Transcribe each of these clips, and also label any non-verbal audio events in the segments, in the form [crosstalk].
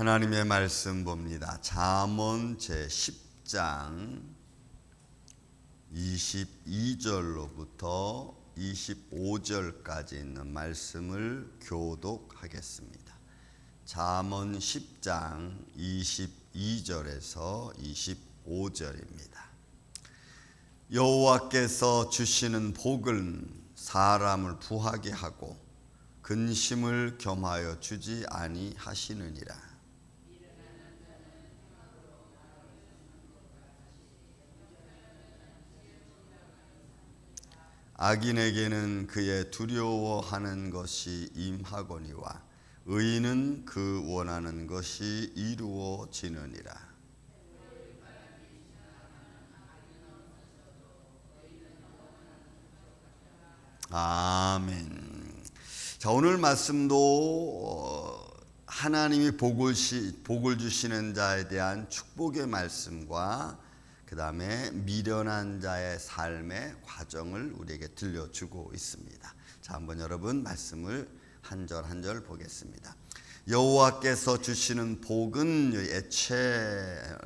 하나님의 말씀 봅니다. 잠언 제 10장 22절로부터 25절까지 있는 말씀을 교독하겠습니다. 잠언 10장 22절에서 25절입니다. 여호와께서 주시는 복은 사람을 부하게 하고 근심을 겸하여 주지 아니하시느니라. 악인에게는 그의 두려워하는 것이 임하거니와 의인은 그 원하는 것이 이루어지느니라. 아멘. 자 오늘 말씀도 어, 하나님이 복을, 시, 복을 주시는 자에 대한 축복의 말씀과 그 다음에 미련한 자의 삶의 과정을 우리에게 들려주고 있습니다. 자, 한번 여러분 말씀을 한 절 한 절 보겠습니다. 여호와께서 주시는 복은 애체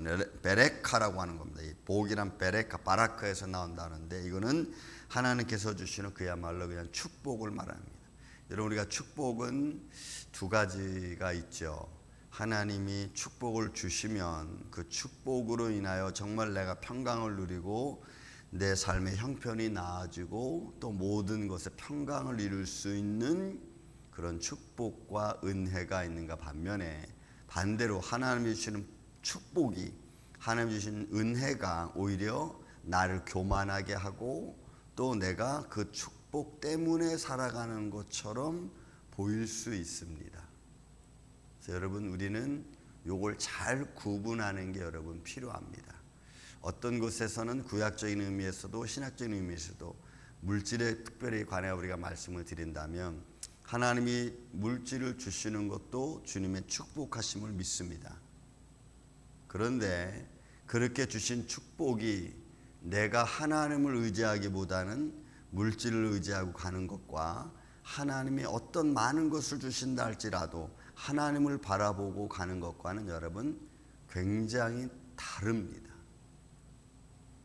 베레카라고 하는 겁니다. 이 복이란 베레카 바라크에서 나온다는데 이거는 하나님께서 주시는 그야말로 그냥 축복을 말합니다. 여러분 우리가 축복은 두 가지가 있죠. 하나님이 축복을 주시면 그 축복으로 인하여 정말 내가 평강을 누리고 내 삶의 형편이 나아지고 또 모든 것에 평강을 이룰 수 있는 그런 축복과 은혜가 있는가 반면에 반대로 하나님이 주시는 축복이 하나님 주신 은혜가 오히려 나를 교만하게 하고 또 내가 그 축복 때문에 살아가는 것처럼 보일 수 있습니다. 여러분 우리는 요걸 잘 구분하는 게 여러분 필요합니다. 어떤 곳에서는 구약적인 의미에서도 신학적인 의미에서도 물질에 특별히 관해 우리가 말씀을 드린다면 하나님이 물질을 주시는 것도 주님의 축복하심을 믿습니다. 그런데 그렇게 주신 축복이 내가 하나님을 의지하기보다는 물질을 의지하고 가는 것과 하나님이 어떤 많은 것을 주신다 할지라도 하나님을 바라보고 가는 것과는 여러분 굉장히 다릅니다.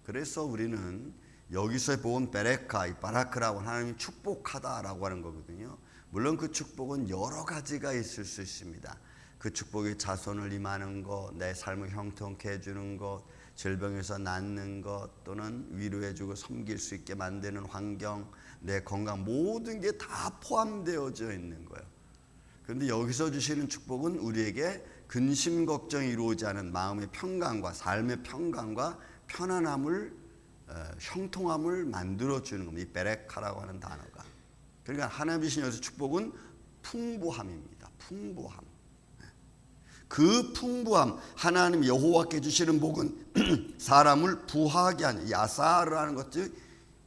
그래서 우리는 여기서 본 베레카, 이 바라크라고 하나님이 축복하다라고 하는 거거든요. 물론 그 축복은 여러 가지가 있을 수 있습니다. 그 축복이 자손을 임하는 것, 내 삶을 형통케 해주는 것, 질병에서 낫는 것 또는 위로해주고 섬길 수 있게 만드는 환경, 내 건강 모든 게 다 포함되어져 있는 거예요. 그런데 여기서 주시는 축복은 우리에게 근심 걱정이 이루어지 않은 마음의 평강과 삶의 평강과 편안함을 어, 형통함을 만들어 주는 겁니다. 이 베레카라고 하는 단어가. 그러니까 하나님 주신 여기서 축복은 풍부함입니다. 풍부함. 그 풍부함 하나님 여호와께 주시는 복은 [clears throat] 사람을 부하게 하는 야사르라는 것이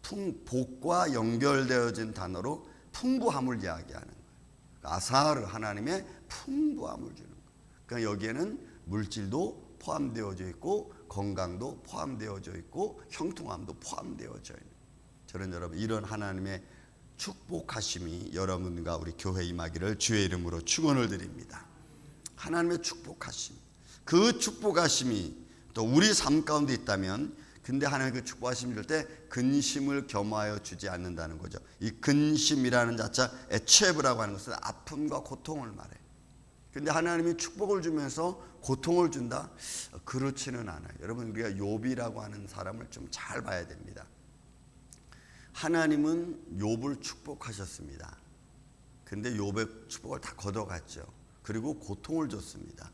풍 복과 연결되어진 단어로 풍부함을 이야기하는. 아사르 하나님의 풍부함을 주는 거예요. 그러니까 여기에는 물질도 포함되어져 있고 건강도 포함되어져 있고 형통함도 포함되어져 있는. 저는 여러분 이런 하나님의 축복하심이 여러분과 우리 교회 임하기를 주의 이름으로 축원을 드립니다. 하나님의 축복하심. 그 축복하심이 또 우리 삶 가운데 있다면 근데 하나님 그 축복하심 줄때 근심을 겸하여 주지 않는다는 거죠. 이 근심이라는 자체 에체브라고 하는 것은 아픔과 고통을 말해. 근데 하나님이 축복을 주면서 고통을 준다? 그렇지는 않아요. 여러분 우리가 욥이라고 하는 사람을 좀 잘 봐야 됩니다. 하나님은 욥을 축복하셨습니다. 근데 욥의 축복을 다 걷어갔죠. 그리고 고통을 줬습니다.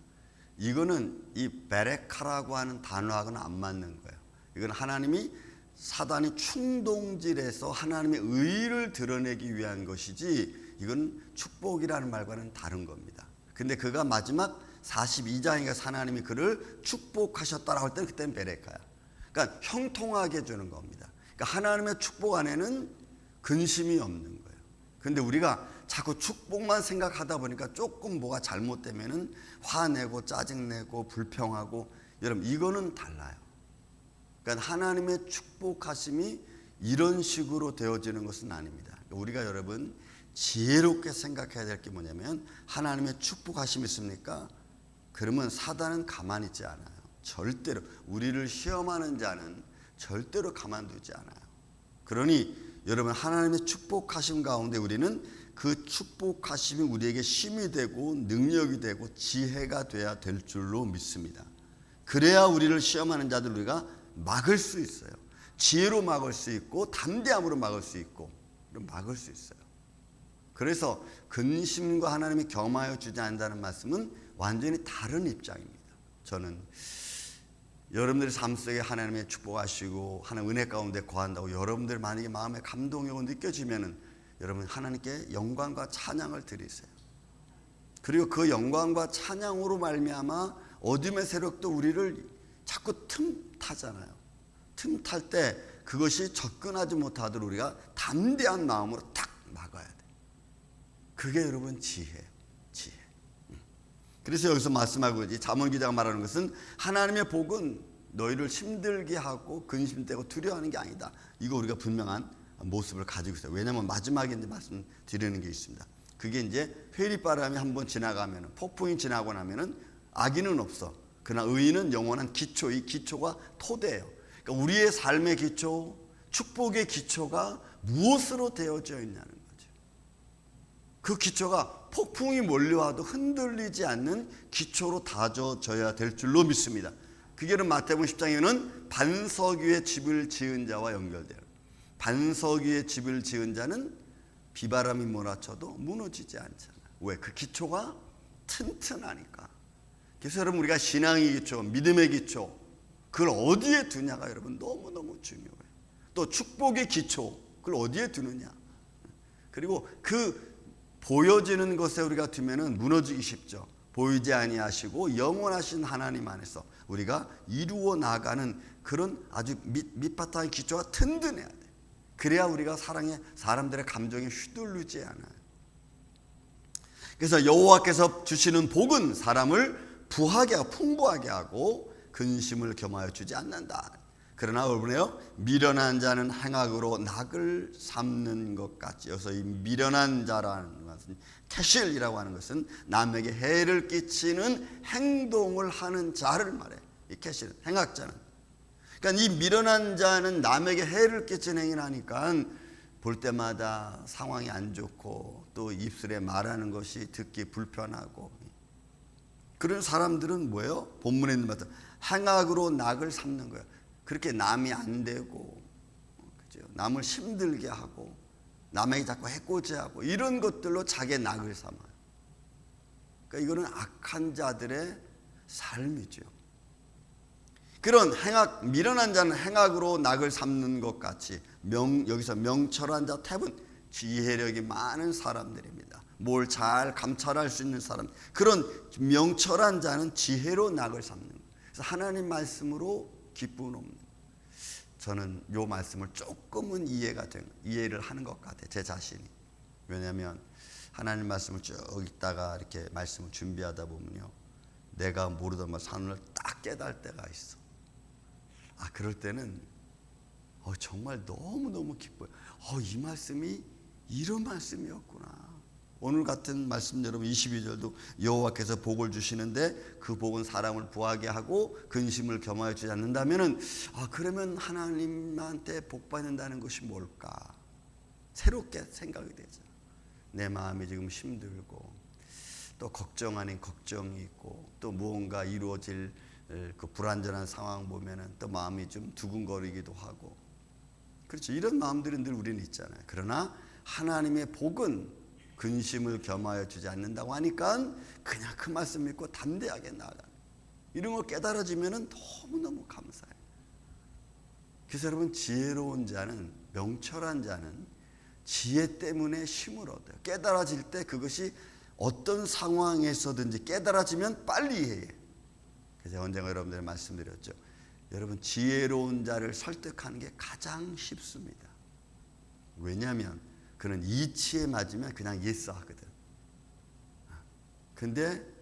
이거는 이 베레카라고 하는 단어하고는 안 맞는 거예요. 이건 하나님이 사단이 충동질해서 하나님의 의를 드러내기 위한 것이지 이건 축복이라는 말과는 다른 겁니다. 근데 그가 마지막 42장인가 하나님이 그를 축복하셨다라고 할 때는 그때는 베레카야. 그러니까 형통하게 주는 겁니다. 그러니까 하나님의 축복 안에는 근심이 없는 거예요. 근데 우리가 자꾸 축복만 생각하다 보니까 조금 뭐가 잘못되면은 화내고 짜증내고 불평하고 여러분 이거는 달라요. 그러니까 하나님의 축복하심이 이런 식으로 되어지는 것은 아닙니다. 우리가 여러분 지혜롭게 생각해야 될 게 뭐냐면 하나님의 축복하심이 있습니까? 그러면 사단은 가만히 있지 않아요. 절대로 우리를 시험하는 자는 절대로 가만두지 않아요. 그러니 여러분 하나님의 축복하심 가운데 우리는 그 축복하심이 우리에게 힘이 되고 능력이 되고 지혜가 돼야 될 줄로 믿습니다. 그래야 우리를 시험하는 자들 우리가 막을 수 있어요. 지혜로 막을 수 있고 담대함으로 막을 수 있고 막을 수 있어요. 그래서 근심과 하나님이 겸하여 주지 않는다는 말씀은 완전히 다른 입장입니다. 저는 여러분들의 삶 속에 하나님의 축복하시고 하나님 은혜 가운데 거한다고 여러분들 만약에 마음에 감동이 오고 느껴지면은 여러분 하나님께 영광과 찬양을 드리세요. 그리고 그 영광과 찬양으로 말미암아 어둠의 세력도 우리를 자꾸 틈 타잖아요. 틈 탈 때 그것이 접근하지 못하도록 우리가 담대한 마음으로 딱 막아야 돼. 그게 여러분 지혜, 지혜. 음. 그래서 여기서 말씀하고 있지 잠언 기자가 말하는 것은 하나님의 복은 너희를 힘들게 하고 근심되고 두려워하는 게 아니다. 이거 우리가 분명한 모습을 가지고 있어요. 왜냐하면 마지막에 이제 말씀드리는 게 있습니다. 그게 이제 회리바람이 한번 지나가면 폭풍이 지나고 나면은 악인은 없어. 그러나 의인은 영원한 기초, 이 기초가 토대예요. 그러니까 우리의 삶의 기초, 축복의 기초가 무엇으로 되어져 있냐는 거죠. 그 기초가 폭풍이 몰려와도 흔들리지 않는 기초로 다져져야 될 줄로 믿습니다. 그게는 마태복음 10장에는 반석 위에 집을 지은 자와 연결돼요. 반석 위에 집을 지은 자는 비바람이 몰아쳐도 무너지지 않잖아. 왜? 그 기초가 튼튼하니까. 그래서 여러분 우리가 신앙의 기초, 믿음의 기초, 그걸 어디에 두냐가 여러분 너무너무 중요해요. 또 축복의 기초, 그걸 어디에 두느냐. 그리고 그 보여지는 것에 우리가 두면은 무너지기 쉽죠. 보이지 아니하시고 영원하신 하나님 안에서 우리가 이루어 나가는 그런 아주 밑, 밑바탕의 기초가 튼튼해야 돼. 그래야 우리가 사랑에 사람들의 감정에 휘둘리지 않아요. 그래서 여호와께서 주시는 복은 사람을 부하게 하고 풍부하게 하고 근심을 겸하여 주지 않는다. 그러나 여러분요 미련한 자는 행악으로 낙을 삼는 것 같이 여기서 이 미련한 자라는 것은 캐실이라고 하는 것은 남에게 해를 끼치는 행동을 하는 자를 말해. 이 캐실 행악자는. 그러니까 이 미련한 자는 남에게 해를 끼치는 행위를 하니까 볼 때마다 상황이 안 좋고 또 입술에 말하는 것이 듣기 불편하고 그런 사람들은 뭐예요? 본문에 있는 것처럼 행악으로 낙을 삼는 거예요. 그렇게 남이 안 되고 그죠? 남을 힘들게 하고 남에게 자꾸 해코지하고 이런 것들로 자기의 낙을 삼아요. 그러니까 이거는 악한 자들의 삶이죠. 그런 행악 미련한 자는 행악으로 낙을 삼는 것 같이 명 여기서 명철한 자 탭은 지혜력이 많은 사람들입니다. 뭘 잘 감찰할 수 있는 사람. 그런 명철한 자는 지혜로 낙을 삼는. 그래서 하나님 말씀으로 기쁨은 없는. 저는 요 말씀을 조금은 이해가 된 이해를 하는 것 같아요. 제 자신이. 왜냐하면 하나님 말씀을 쭉 읽다가 이렇게 말씀을 준비하다 보면요. 내가 모르던 말 산을 딱 깨달을 때가 있어. 아 그럴 때는 어, 정말 너무 너무 기뻐요. 어, 이 말씀이 이런 말씀이었구나. 오늘 같은 말씀 여러분 22절도 여호와께서 복을 주시는데 그 복은 사람을 부하게 하고 근심을 겸하여 주지 않는다면은 아 그러면 하나님한테 복 받는다는 것이 뭘까? 새롭게 생각이 되죠. 내 마음이 지금 힘들고 또 걱정 아닌 걱정이 있고 또 무언가 이루어질 그 불안전한 상황 보면은 또 마음이 좀 두근거리기도 하고 그렇죠. 이런 마음들은 늘 우리는 있잖아요. 그러나 하나님의 복은 근심을 겸하여 주지 않는다고 하니까 그냥 그 말씀 믿고 담대하게 나가. 이런 거 깨달아지면은 너무너무 감사해요. 그래서 여러분 지혜로운 자는 명철한 자는 지혜 때문에 힘을 얻어요. 깨달아질 때 그것이 어떤 상황에서든지 깨달아지면 빨리 이해해. 그래서 언젠가 여러분들 말씀드렸죠. 여러분 지혜로운 자를 설득하는 게 가장 쉽습니다. 왜냐하면 그는 이치에 맞으면 그냥 예스 하거든. 근데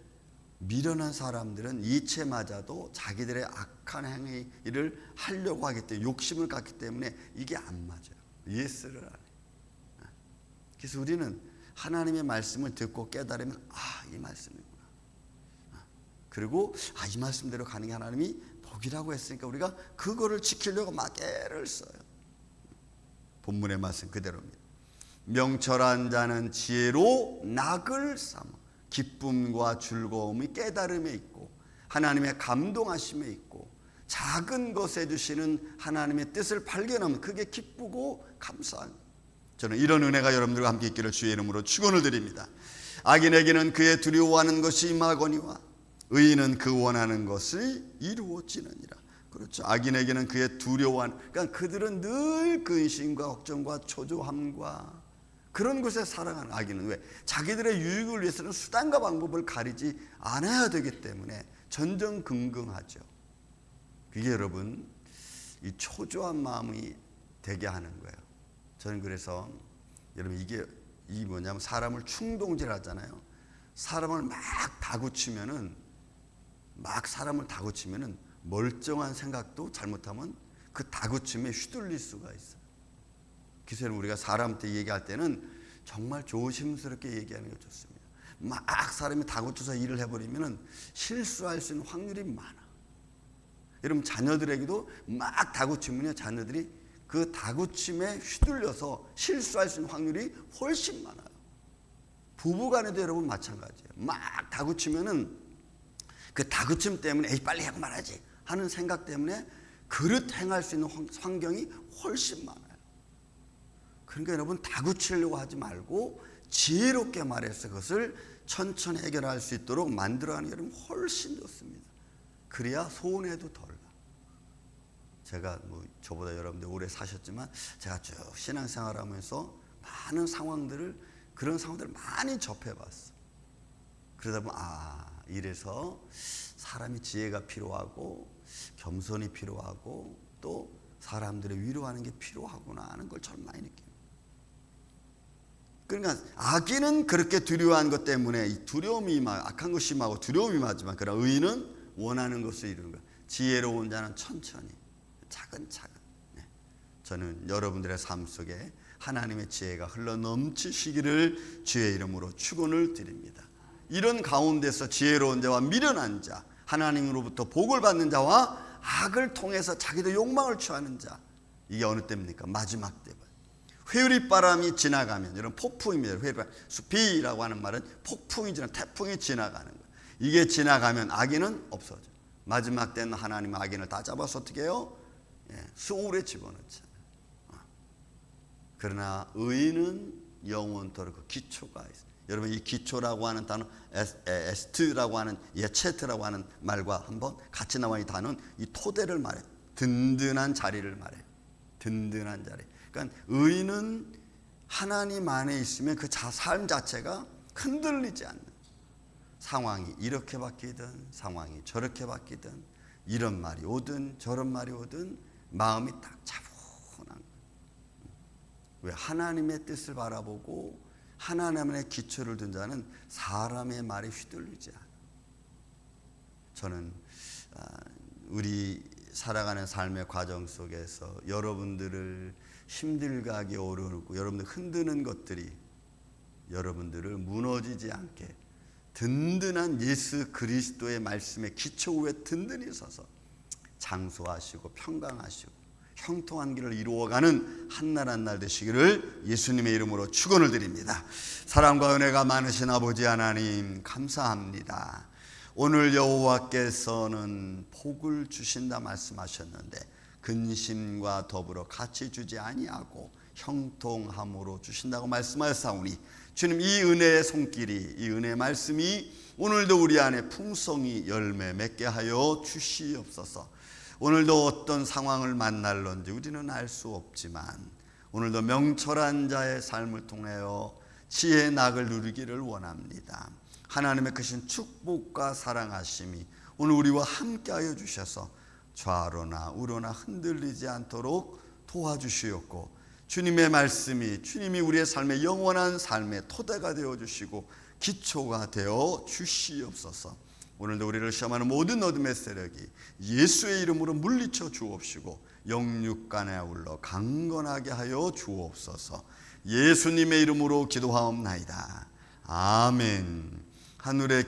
미련한 사람들은 이치에 맞아도 자기들의 악한 행위를 하려고 하기 때문에 욕심을 갖기 때문에 이게 안 맞아요. 예스를 안 해. 그래서 우리는 하나님의 말씀을 듣고 깨달으면 아, 이 말씀이구나. 그리고 아, 이 말씀대로 가는 게 하나님이 복이라고 했으니까 우리가 그거를 지키려고 막 애를 써요. 본문의 말씀 그대로입니다. 명철한 자는 지혜로 낙을 삼아 기쁨과 즐거움이 깨달음에 있고 하나님의 감동하심에 있고 작은 것에 주시는 하나님의 뜻을 발견하면 그게 기쁘고 감사한 저는 이런 은혜가 여러분들과 함께 있기를 주의 이름으로 축원을 드립니다. 악인에게는 그의 두려워하는 것이 임하거니와 의인은 그 원하는 것이 이루어지느니라. 그렇죠. 악인에게는 그의 두려워한 그러니까 그들은 늘 근심과 걱정과 초조함과 그런 것에 살아가는 악인은 왜 자기들의 유익을 위해서는 수단과 방법을 가리지 않아야 되기 때문에 전전긍긍하죠. 그게 여러분 이 초조한 마음이 되게 하는 거예요. 저는 그래서 여러분 이게 이 뭐냐면 사람을 충동질 하잖아요. 사람을 막 다구치면은 막 사람을 다구치면은 멀쩡한 생각도 잘못하면 그 다구침에 휘둘릴 수가 있어요. 그래서 우리가 사람한테 얘기할 때는 정말 조심스럽게 얘기하는 게 좋습니다. 막 사람이 다구쳐서 일을 해버리면은 실수할 수 있는 확률이 많아. 여러분 자녀들에게도 막 다구치면요 자녀들이 그 다구침에 휘둘려서 실수할 수 있는 확률이 훨씬 많아요. 부부간에도 여러분 마찬가지예요. 막 다구치면은 그 다그침 때문에 에이 빨리 하고 말하지 하는 생각 때문에 그릇 행할 수 있는 환경이 훨씬 많아요. 그러니까 여러분 다그치려고 하지 말고 지혜롭게 말해서 그것을 천천히 해결할 수 있도록 만들어가는 게 여러분 훨씬 좋습니다. 그래야 소원해도 덜 나. 제가 뭐 저보다 여러분들 오래 사셨지만 제가 쭉 신앙생활하면서 많은 상황들을 그런 상황들을 많이 접해봤어. 그러다 보면 아 이래서 사람이 지혜가 필요하고 겸손이 필요하고 또 사람들의 위로하는 게 필요하구나 하는 걸 저는 많이 느껴요. 그러니까 악인은 그렇게 두려워한 것 때문에 이 두려움이 막 악한 것이 임하고 두려움이 임하지만 그러나 의인은 원하는 것을 이루는 것. 지혜로운 자는 천천히 차근차근. 네. 저는 여러분들의 삶 속에 하나님의 지혜가 흘러 넘치시기를 주의 이름으로 축원을 드립니다. 이런 가운데서 지혜로운 자와 미련한 자, 하나님으로부터 복을 받는 자와 악을 통해서 자기도 욕망을 취하는 자. 이게 어느 때입니까? 마지막 때입니다. 회오리 바람이 지나가면 이런 폭풍입니다. 회오리 바람. 비라고 하는 말은 폭풍이 지나 태풍이 지나가는 거예요. 이게 지나가면 악인은 없어져. 마지막 때는 하나님 악인을 다 잡아서 어떻게 해요? 예, 소울에 집어넣잖아요. 어. 그러나 의인은 영원토록 그 기초가 있어요. 여러분 이 기초라고 하는 단어 에스트라고 하는 예체트라고 하는 말과 한번 같이 나와 이 단어는 이 토대를 말해. 든든한 자리를 말해. 든든한 자리. 그러니까 의인은 하나님 안에 있으면 그 삶 자체가 흔들리지 않는 상황이 이렇게 바뀌든 상황이 저렇게 바뀌든 이런 말이 오든 저런 말이 오든 마음이 딱 차분한 왜 하나님의 뜻을 바라보고 하나님의 기초를 둔 자는 사람의 말에 휘둘리지 않아. 저는 아, 우리 살아가는 삶의 과정 속에서 여러분들을 힘들게 하기 어렵고 여러분들 흔드는 것들이 여러분들을 무너지지 않게 든든한 예수 그리스도의 말씀의 기초 위에 든든히 서서 장수하시고 평강하시고 형통한 길을 이루어가는 한날 한 날 되시기를 예수님의 이름으로 축원을 드립니다. 사랑과 은혜가 많으신 아버지 하나님 감사합니다. 오늘 여호와께서는 복을 주신다 말씀하셨는데 근심과 더불어 같이 주지 아니하고 형통함으로 주신다고 말씀하셨사오니 주님 이 은혜의 손길이 이 은혜 말씀이 오늘도 우리 안에 풍성이 열매 맺게 하여 주시옵소서. 오늘도 어떤 상황을 만날런지 우리는 알 수 없지만 오늘도 명철한 자의 삶을 통하여 지혜의 낙을 누리기를 원합니다. 하나님의 크신 축복과 사랑하심이 오늘 우리와 함께하여 주셔서 좌로나 우로나 흔들리지 않도록 도와주시옵고 주님의 말씀이 주님이 우리의 삶의 영원한 삶의 토대가 되어 주시고 기초가 되어 주시옵소서. 오늘도 우리를 시험하는 모든 어둠의 세력이 예수의 이름으로 물리쳐 주옵시고 영육간에 아울러 강건하게 하여 주옵소서. 예수님의 이름으로 기도하옵나이다. 아멘. 하늘의